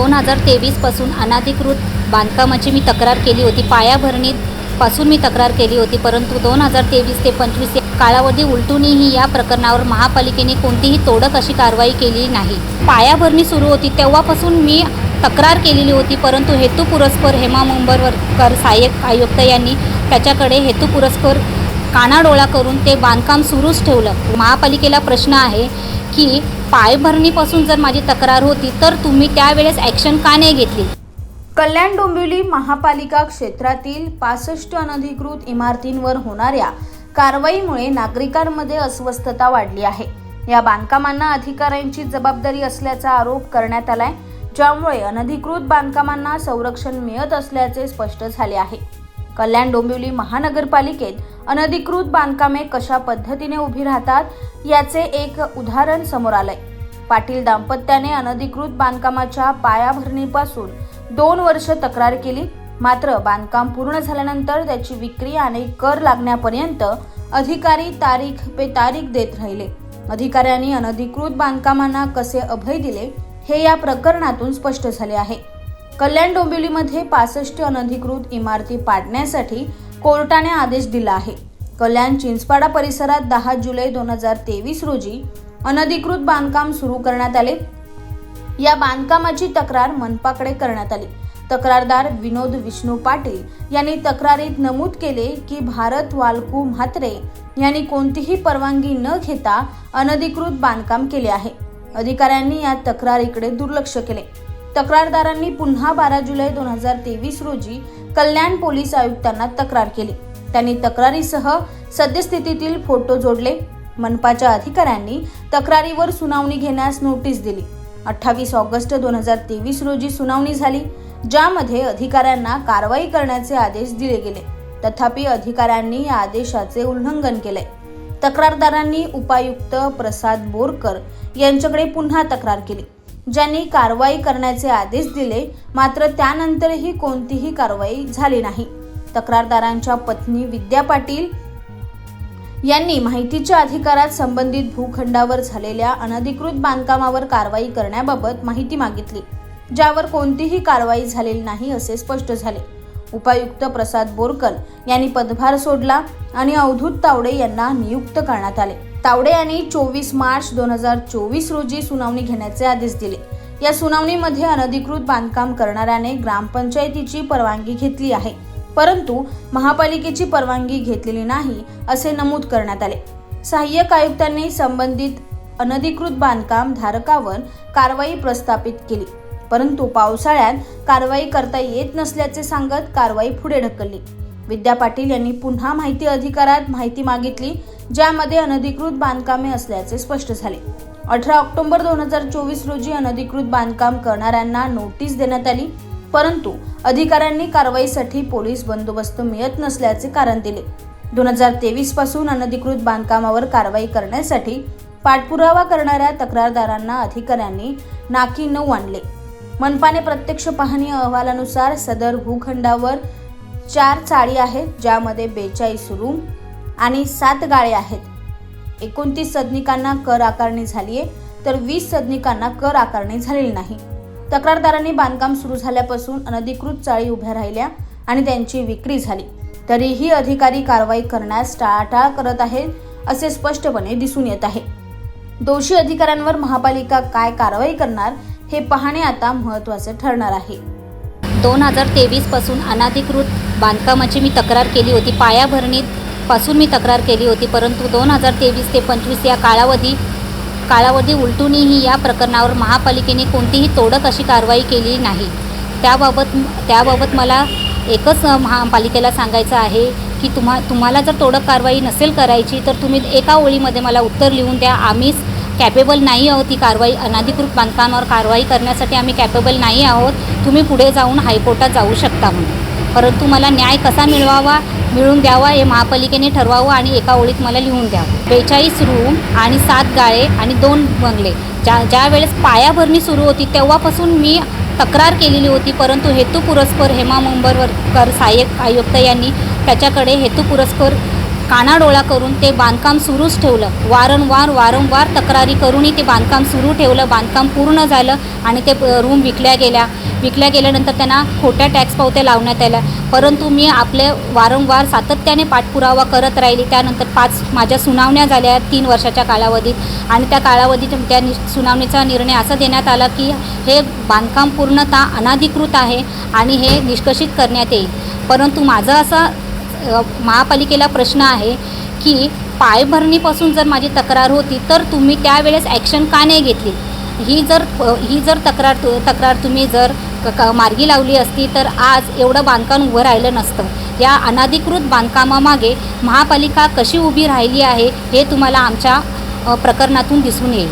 दोन हजार तेवीसपासून अनाधिकृत बांधकामाची मी तक्रार केली होती. पायाभरणीपासून मी तक्रार केली होती परंतु दोन हजार तेवीस ते पंचवीस या कालावधी उलटूनही या प्रकरणावर महापालिकेने कोणतीही तोडक अशी कारवाई केली नाही. पायाभरणी सुरू होती तेव्हापासून मी तक्रार केलेली होती परंतु हेतू पुरस्कर हेमा मुंबरकर सहाय्यक आयुक्त यांनी त्याच्याकडे हेतू पुरस्कर कानाडोळा करून ते बांधकाम सुरूच ठेवलं. महापालिकेला प्रश्न आहे की पायभरणीपासून जर माझी तक्रार होती तर तुम्ही त्यावेळेस ॲक्शन का नाही घेतली? कल्याण डोंबिवली महापालिका क्षेत्रातील पासष्ट अनधिकृत इमारतींवर होणाऱ्या कारवाईमुळे नागरिकांमध्ये अस्वस्थता वाढली आहे. या बांधकामांना अधिकाऱ्यांची जबाबदारी असल्याचा आरोप करण्यात आलाय ज्यामुळे अनधिकृत बांधकामांना संरक्षण मिळत असल्याचे स्पष्ट झाले आहे. कल्याण डोंबिवली महानगरपालिकेत अनधिकृत बांधकामे कशा पद्धतीने उभी राहतात याचे एक उदाहरण समोर आलंय. पाटील दाम्पत्याने अनधिकृत बांधकामाच्या पायाभरणीपासून दोन वर्ष तक्रार केली. मात्र बांधकाम पूर्ण झाल्यानंतर त्याची विक्री आणि कर लागण्यापर्यंत अधिकारी तारीख पे तारीख देत राहिले. अधिकाऱ्यांनी अनधिकृत बांधकामांना कसे अभय दिले हे या प्रकरणातून स्पष्ट झाले आहे. कल्याण डोंबिवलीमध्ये पासष्ट अनधिकृत इमारती पाडण्यासाठी कोर्टाने आदेश दिला आहे. कल्याण चिंचपाडा परिसरात दहा जुलै दोन हजार तेवीस रोजी अनधिकृत बांधकाम सुरू करण्यात आले. या बांधकामाची तक्रार मनपाकडे करण्यात आली. तक्रारदार विनोद विष्णू पाटील यांनी तक्रारीत नमूद केले की भारत वालकू म्हात्रे यांनी कोणतीही परवानगी न घेता अनधिकृत बांधकाम केले आहे. अधिकाऱ्यांनी या तक्रारीकडे दुर्लक्ष केले. तक्रारदारांनी पुन्हा बारा जुलै दोन हजार तेवीस रोजी कल्याण पोलीस आयुक्तांना तक्रार केली. त्यांनी तक्रारीसह सद्यस्थितीतील फोटो जोडले. मनपाच्या अधिकाऱ्यांनी तक्रारीवर सुनावणी घेण्यास नोटीस दिली. अठ्ठावीस ऑगस्ट दोन हजार तेवीस रोजी सुनावणी झाली ज्यामध्ये अधिकाऱ्यांना कारवाई करण्याचे आदेश दिले गेले. तथापि अधिकाऱ्यांनी या आदेशाचे उल्लंघन केले. तक्रारदारांनी उपायुक्त प्रसाद बोरकर यांच्याकडे पुन्हा तक्रार केली. ज्यांनी कारवाई करण्याचे आदेश दिले मात्र त्यानंतरही कोणतीही कारवाई झाली नाही. तक्रारदारांच्या पत्नी विद्या पाटील यांनी माहितीच्या अधिकारात संबंधित भूखंडावर झालेल्या अनधिकृत बांधकामावर कारवाई करण्याबाबत माहिती मागितली ज्यावर कोणतीही कारवाई झालेली नाही असे स्पष्ट झाले. उपायुक्त प्रसाद बोरकर यांनी पदभार सोडला आणि अवधूत तावडे यांना नियुक्त करण्यात आले. तावडे यांनी चोवीस मार्च दोन हजार चोवीस रोजी सुनावणी घेण्याचे आदेश दिले. या सुनावणीमध्ये अनधिकृत बांधकाम करणाऱ्याने ग्रामपंचायतीची परवानगी घेतली आहे. परंतु महापालिकेची परवानगी घेतलेली नाही असे नमूद करण्यात आले. सहाय्यक आयुक्तांनी संबंधित अनधिकृत बांधकाम धारकावर कारवाई प्रस्थापित केली. परंतु पावसाळ्यात कारवाई करता येत नसल्याचे सांगत कारवाई पुढे ढकलली. विद्या पाटील यांनी पुन्हा माहिती अधिकारात माहिती मागितली ज्यामध्ये अनधिकृत बांधकामे असल्याचे स्पष्ट झाले. अठरा ऑक्टोबर दोन हजार चोवीस रोजी अनधिकृत बांधकाम करणाऱ्यांना नोटीस देण्यात आली परंतु अधिकाऱ्यांनी कारवाईसाठी पोलीस बंदोबस्त मिळत नसल्याचे कारण दिले. दोन हजार तेवीसपासून अनधिकृत बांधकामावर कारवाई करण्यासाठी पाठपुरावा करणाऱ्या तक्रारदारांना अधिकाऱ्यांनी नाकी नऊ आणले. मनपाने प्रत्यक्ष पाहणी अहवालानुसार सदर भूखंडावर चार चाळी आहेत ज्यामध्ये बेचाळीस रूम आणि सात गाळे आहेत. एकोणतीस सदनिकांना कर आकारणी झाली आहे तर वीस सदनिकांना कर आकारणी झालेली नाही. तक्रारदारांनी बांधकाम सुरू झाल्यापासून अनधिकृत चाळी उभ्या राहिल्या आणि त्यांची विक्री झाली. तरीही अधिकारी कारवाई करण्यास टाळाटाळ करत आहेत असे स्पष्टपणे दिसून येत आहे. दोषी अधिकाऱ्यांवर महापालिका काय कारवाई करणार हे पाहणे आता महत्त्वाचे ठरणार आहे. दोन हजार तेवीसपासून अनाधिकृत बांधकामाची मी तक्रार केली होती. पायाभरणीपासून मी तक्रार केली होती परंतु दोन हजार तेवीस ते पंचवीस या कालावधी कालावधी उलटूनही या प्रकरणावर महापालिकेने कोणतीही तोडक अशी कारवाई केली नाही. त्याबाबत त्याबाबत मला एकच महापालिकेला सांगायचं आहे की तुम्हा तुम्हाला जर तोडक कारवाई नसेल करायची तर तुम्ही एका ओळीमध्ये मला उत्तर लिहून द्या. आम्हीच कॅपेबल नाही आहोत ती कारवाई अनधिकृत बांधकामावर कारवाई करण्यासाठी आम्ही कॅपेबल नाही आहोत. तुम्ही पुढे जाऊन हायकोर्टात जाऊ शकता म्हणून. परंतु मला न्याय कसा मिळवावा मिळून द्यावा हे महापालिकेने ठरवावं आणि एका ओळीत मला लिहून द्यावं. बेचाळीस रूम आणि सात गाळे आणि दोन बंगले. ज्या ज्या वेळेस पायाभरणी सुरू होती तेव्हापासून मी तक्रार केलेली होती. परंतु हेतू पुरस्कर हेमा मुंबरकर सहाय्यक आयुक्त यांनी त्याच्याकडे हेतू पुरस्कर कानाडोळा करून ते बांधकाम सुरूच ठेवलं. वारंवार वारंवार तक्रारी करूनही ते बांधकाम सुरू ठेवलं. बांधकाम पूर्ण झालं आणि ते रूम विकल्या गेल्या. विकल्या गेल्यानंतर त्यांना खोट्या टॅक्स पावत्या लावण्यात आल्या. परंतु मी आपले वारंवार सातत्याने पाठपुरावा करत राहिली. त्यानंतर पाच माझ्या सुनावण्या झाल्या तीन वर्षाच्या कालावधीत. आणि त्या कालावधीत त्या नि सुनावणीचा निर्णय असा देण्यात आला की हे बांधकाम पूर्णतः अनाधिकृत आहे आणि हे निष्कषित करण्यात येईल. परंतु माझं असं महापालिकेला प्रश्न आहे की पायभरणीपासून जर माझी तक्रार होती तर तुम्ही त्यावेळेस ॲक्शन का नाही घेतली? ही जर ही जर तक्रार तु- तक्रार तुम्ही जर क- मार्गी लावली असती तर आज एवढं बांधकाम उभं राहिलं नसतं. या अनाधिकृत बांधकामामागे महापालिका कशी उभी राहिली आहे हे तुम्हाला आमच्या प्रकरणातून दिसून येईल.